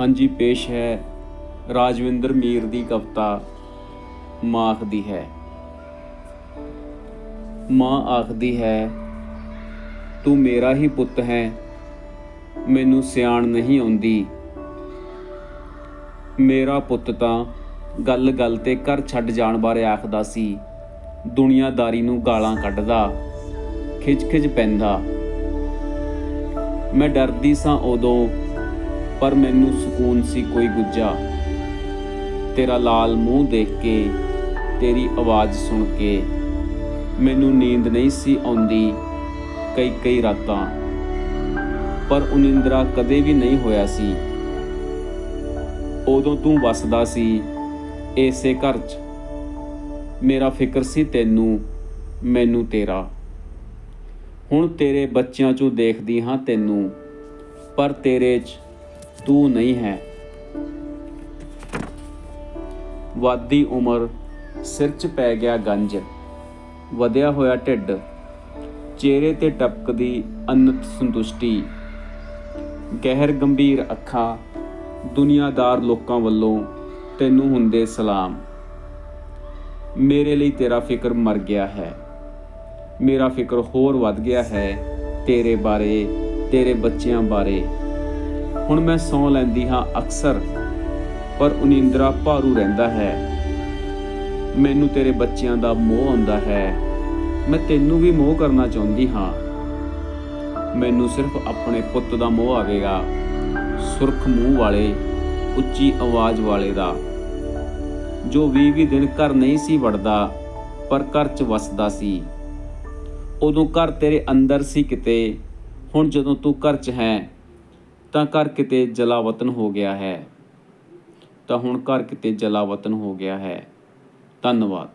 ਹਾਂਜੀ, ਪੇਸ਼ ਹੈ। ਰਾਜਵਿੰਦਰ ਮੀਰ ਦੀ ਕਵਿਤਾ ਮਾਂ ਆਖਦੀ ਹੈ। ਮਾਂ ਆਖਦੀ ਹੈ, ਤੂੰ ਮੇਰਾ ਹੀ ਪੁੱਤ ਹੈ। ਮੈਨੂੰ ਸਿਆਣ ਨਹੀਂ ਆਉਂਦੀ। ਮੇਰਾ ਪੁੱਤ ਤਾਂ ਗੱਲ-ਗੱਲ ਤੇ ਘਰ ਛੱਡ ਜਾਣ ਬਾਰੇ ਆਖਦਾ ਸੀ। ਦੁਨੀਆਦਾਰੀ ਨੂੰ ਗਾਲਾਂ ਕੱਢਦਾ ਖਿੱਚ-ਖਿੱਚ ਪੈਂਦਾ। ਮੈਂ ਡਰਦੀ ਸਾਂ ਉਦੋਂ ਪਰ ਮੈਨੂੰ ਸਕੂਨ ਸੀ ਕੋਈ ਗੁੱਜਾ ਤੇਰਾ ਲਾਲ ਮੂੰਹ ਦੇਖ ਕੇ, ਤੇਰੀ ਆਵਾਜ਼ ਸੁਣ ਕੇ, ਮੈਨੂੰ ਨੀਂਦ ਨਹੀਂ ਸੀ ਆਉਂਦੀ ਕਈ ਕਈ ਰਾਤਾਂ। ਪਰ ਉਨਿੰਦਰਾ ਕਦੇ ਵੀ ਨਹੀਂ ਹੋਇਆ ਸੀ। ਉਦੋਂ ਤੂੰ ਵਸਦਾ ਸੀ ਏਸੇ ਘਰ 'ਚ। ਮੇਰਾ ਫਿਕਰ ਸੀ ਤੈਨੂੰ, ਮੈਨੂੰ ਤੇਰਾ। ਹੁਣ ਤੇਰੇ ਬੱਚਿਆਂ 'ਚੋਂ ਦੇਖਦੀ ਹਾਂ ਤੈਨੂੰ, ਪਰ ਤੇਰੇ 'ਚ ਤੂੰ ਨਹੀਂ ਹੈ। ਵਾਦੀ ਉਮਰ ਸਿਰ 'ਚ ਪੈ ਗਿਆ ਗੰਜ। ਵਧਿਆ ਹੋਇਆ ਢਿੱਡ, ਚਿਹਰੇ ਤੇ ਟਪਕਦੀ ਅਨੰਤ ਸੰਤੁਸ਼ਟੀ। ਗਹਿਰ ਗੰਭੀਰ ਅੱਖਾਂ ਦੁਨੀਆਦਾਰ ਲੋਕਾਂ ਵੱਲੋਂ ਤੈਨੂੰ ਹੁੰਦੇ ਸਲਾਮ। ਮੇਰੇ ਲਈ ਤੇਰਾ ਫਿਕਰ ਮਰ ਗਿਆ ਹੈ। ਮੇਰਾ ਫਿਕਰ ਹੋਰ ਵੱਧ ਗਿਆ ਹੈ ਤੇਰੇ ਬਾਰੇ, ਤੇਰੇ ਬੱਚਿਆਂ ਬਾਰੇ। ਹੁਣ ਮੈਂ ਸੌਂ ਲੈਂਦੀ ਹਾਂ ਅਕਸਰ, ਪਰ ਉਨਿੰਦਰਾ ਭਾਰੂ ਰਹਿੰਦਾ ਹੈ। ਮੈਨੂੰ ਤੇਰੇ ਬੱਚਿਆਂ ਦਾ ਮੋਹ ਆਉਂਦਾ ਹੈ। ਮੈਂ ਤੈਨੂੰ ਵੀ ਮੋਹ ਕਰਨਾ ਚਾਹੁੰਦੀ ਹਾਂ। ਮੈਨੂੰ ਸਿਰਫ ਆਪਣੇ ਪੁੱਤ ਦਾ ਮੋਹ ਆਵੇਗਾ, ਸੁਰਖ ਮੂੰਹ ਵਾਲੇ, ਉੱਚੀ ਆਵਾਜ਼ ਵਾਲੇ ਦਾ। ਜੋ 20-20 ਦਿਨ ਘਰ ਨਹੀਂ ਸੀ ਵੜਦਾ, ਪਰ ਘਰ 'ਚ ਵਸਦਾ ਸੀ। ਉਦੋਂ ਘਰ ਤੇਰੇ ਅੰਦਰ ਸੀ ਕਿਤੇ, ਹੁਣ ਜਦੋਂ ਤੂੰ ਘਰ 'ਚ ਹੈ ਤਾਂ ਘਰ ਕਿਤੇ ਜਲਾਵਤਨ ਹੋ ਗਿਆ ਹੈ। ਤਾਂ ਹੁਣ ਘਰ ਕਿਤੇ ਜਲਾਵਤਨ ਹੋ ਗਿਆ ਹੈ। ਧੰਨਵਾਦ।